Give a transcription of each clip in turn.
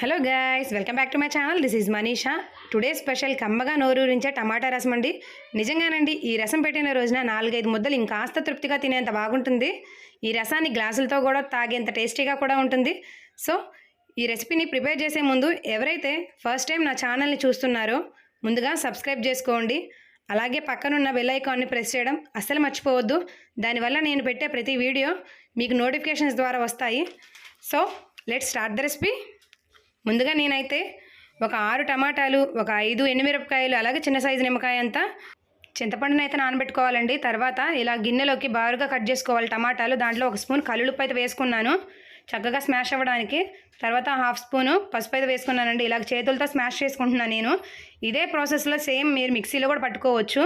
Hello guys welcome back to my channel this is Manisha today special కమ్మగా నోరూరించే టమాటా రసం అండి. నిజంగానండి ఈ రసం పెట్టిన రోజున నాలుగైదు ముద్దలు ఇంకాస్త తృప్తిగా తినేంత బాగుంటుంది. ఈ రసాన్ని గ్లాసులతో కూడా తాగేంత టేస్టీగా కూడా ఉంటుంది. సో ఈ రెసిపీని ప్రిపేర్ చేసే ముందు ఎవరైతే ఫస్ట్ టైం నా ఛానల్ని చూస్తున్నారో ముందుగా సబ్స్క్రైబ్ చేసుకోండి. అలాగే పక్కనున్న బెల్ ఐకాన్ని ప్రెస్ చేయడం అస్సలు మర్చిపోవద్దు. దానివల్ల నేను పెట్టే ప్రతి వీడియో మీకు నోటిఫికేషన్స్ ద్వారా వస్తాయి. So let start the recipe ముందుగా నేనైతే ఒక ఆరు టమాటాలు ఒక ఐదు ఎండుమిరపకాయలు అలాగే చిన్న సైజు నిమ్మకాయ అంతా చింతపండుని అయితే నానబెట్టుకోవాలండి. తర్వాత ఇలా గిన్నెలోకి బారుగా కట్ చేసుకోవాలి టమాటాలు. దాంట్లో ఒక స్పూన్ కల్లుప్పు అయితే వేసుకున్నాను చక్కగా స్మాష్ అవ్వడానికి. తర్వాత హాఫ్ స్పూను పసుపు అయితే వేసుకున్నానండి. ఇలా చేతులతో స్మాష్ చేసుకుంటున్నాను నేను. ఇదే ప్రాసెస్లో సేమ్ మీరు మిక్సీలో కూడా పట్టుకోవచ్చు.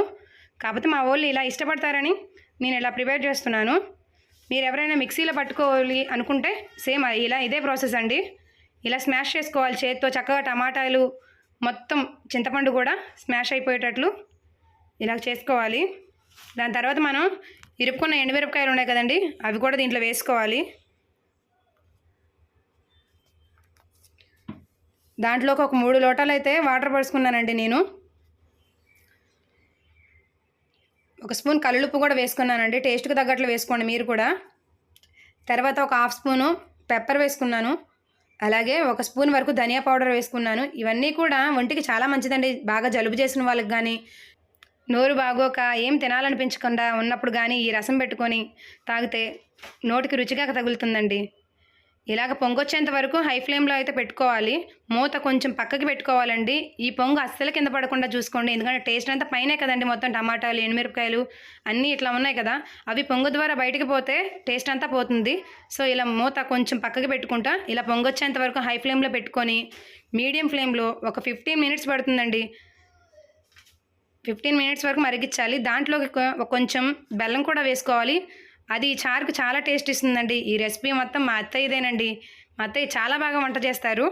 కాకపోతే మా వాళ్ళు ఇలా ఇష్టపడతారని నేను ఇలా ప్రిపేర్ చేస్తున్నాను. మీరు ఎవరైనా మిక్సీలో పట్టుకోవాలి అనుకుంటే సేమ్ ఇలా ఇదే ప్రాసెస్ అండి. ఇలా స్మాష్ చేసుకోవాలి. చేతితో చక్కగా టమాటాలు మొత్తం చింతపండు కూడా స్మాష్ అయిపోయేటట్లు ఇలా చేసుకోవాలి. దాని తర్వాత మనం ఇరుపుకున్న ఎండుమిరపకాయలు ఉన్నాయి కదండి అవి కూడా దీంట్లో వేసుకోవాలి. దాంట్లోకి ఒక మూడు లోటాలు అయితే వాటర్ పడుచుకున్నానండి నేను. ఒక స్పూన్ కల్లుప్పు కూడా వేసుకున్నానండి టేస్ట్కి తగ్గట్లు వేసుకోండి మీరు కూడా. తర్వాత ఒక హాఫ్ స్పూను పెప్పర్ వేసుకున్నాను. అలాగే ఒక స్పూన్ వరకు ధనియా పౌడర్ వేసుకున్నాను. ఇవన్నీ కూడా ఒంటికి చాలా మంచిదండి. బాగా జలుబు చేసిన వాళ్ళకి కానీ నోరు బాగోక ఏం తినాలనిపించకుండా ఉన్నప్పుడు కానీ ఈ రసం పెట్టుకొని తాగితే నోటికి రుచిగా తగులుతుందండి. ఇలాగ పొంగొచ్చేంత వరకు హై ఫ్లేమ్లో అయితే పెట్టుకోవాలి. మూత కొంచెం పక్కకి పెట్టుకోవాలండి. ఈ పొంగు అస్సలు కింద పడకుండా చూసుకోండి. ఎందుకంటే టేస్ట్ అంతా పైనే కదండి మొత్తం టమాటాలు ఎండుమిరపకాయలు అన్నీ ఇట్లా ఉన్నాయి కదా. అవి పొంగు ద్వారా బయటికి పోతే టేస్ట్ అంతా పోతుంది. సో ఇలా మూత కొంచెం పక్కకి పెట్టుకుంటా ఇలా పొంగొచ్చేంత వరకు హై ఫ్లేమ్లో పెట్టుకొని మీడియం ఫ్లేమ్లో ఒక ఫిఫ్టీన్ మినిట్స్ పడుతుందండి. ఫిఫ్టీన్ మినిట్స్ వరకు మరిగించాలి. దాంట్లోకి కొంచెం బెల్లం కూడా వేసుకోవాలి. అది చారుకు చాలా టేస్ట్ ఇస్తుందండి. ఈ రెసిపీ మొత్తం మా అత్తయ్యదేనండి మా అత్తయ్య చాలా బాగా వంట చేస్తారు.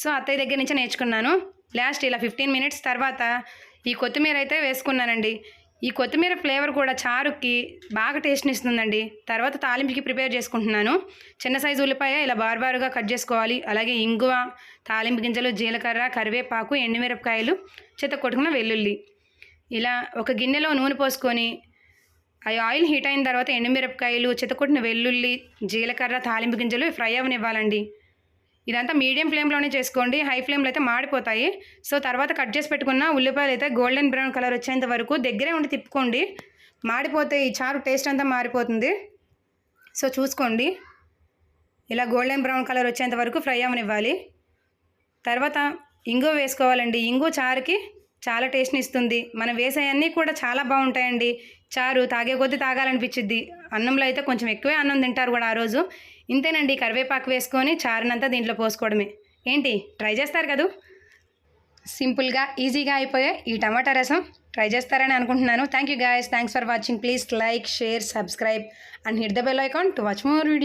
సో అత్తయ్య దగ్గర నుంచి నేర్చుకున్నాను. లాస్ట్ ఇలా ఫిఫ్టీన్ మినిట్స్ తర్వాత ఈ కొత్తిమీర అయితే వేసుకున్నానండి. ఈ కొత్తిమీర ఫ్లేవర్ కూడా చారుకి బాగా టేస్ట్ని ఇస్తుందండి. తర్వాత తాలింపుకి ప్రిపేర్ చేసుకుంటున్నాను. చిన్న సైజు ఉల్లిపాయ ఇలా బారుబారుగా కట్ చేసుకోవాలి. అలాగే ఇంగువ తాలింపు గింజలు జీలకర్ర కరివేపాకు ఎండుమిరపకాయలు చిత్త కొట్టుకున్న వెల్లుల్లి. ఇలా ఒక గిన్నెలో నూనె పోసుకొని ఆ ఆయిల్ హీట్ అయిన తర్వాత ఎండుమిరపకాయలు చితకొట్టిన వెల్లుల్లి జీలకర్ర తాలింపు గింజలు ఫ్రై అవనివ్వాలండి. ఇదంతా మీడియం ఫ్లేమ్లోనే చేసుకోండి. హై ఫ్లేమ్లో అయితే మాడిపోతాయి. సో తర్వాత కట్ చేసి పెట్టుకున్న ఉల్లిపాయలు అయితే గోల్డెన్ బ్రౌన్ కలర్ వచ్చేంత వరకు దగ్గరే ఉండి తిప్పుకోండి. మాడిపోతే ఈ చారు టేస్ట్ అంతా మారిపోతుంది. సో చూసుకోండి. ఇలా గోల్డెన్ బ్రౌన్ కలర్ వచ్చేంత వరకు ఫ్రై అవనివ్వాలి. తర్వాత ఇంగు వేసుకోవాలండి. ఇంగు చారుకి చాలా టేస్ట్ని ఇస్తుంది. మనం వేసేవన్నీ కూడా చాలా బాగుంటాయండి. చారు తాగే కొద్దీ తాగాలనిపించిద్ది అన్నంలో అయితే కొంచెం ఎక్కువే అన్నం తింటారు కూడా ఆ రోజు. ఇంతేనండి కరివేపాకు వేసుకొని చారునంతా దీంట్లో పోసుకోవడమే. ఏంటి? ట్రై చేస్తారు కదూ? సింపుల్గా ఈజీగా అయిపోయే ఈ టమాటా రసం ట్రై చేస్తారని అనుకుంటున్నాను. Thank you guys thanks for watching please like share subscribe and hit the bell icon to watch more video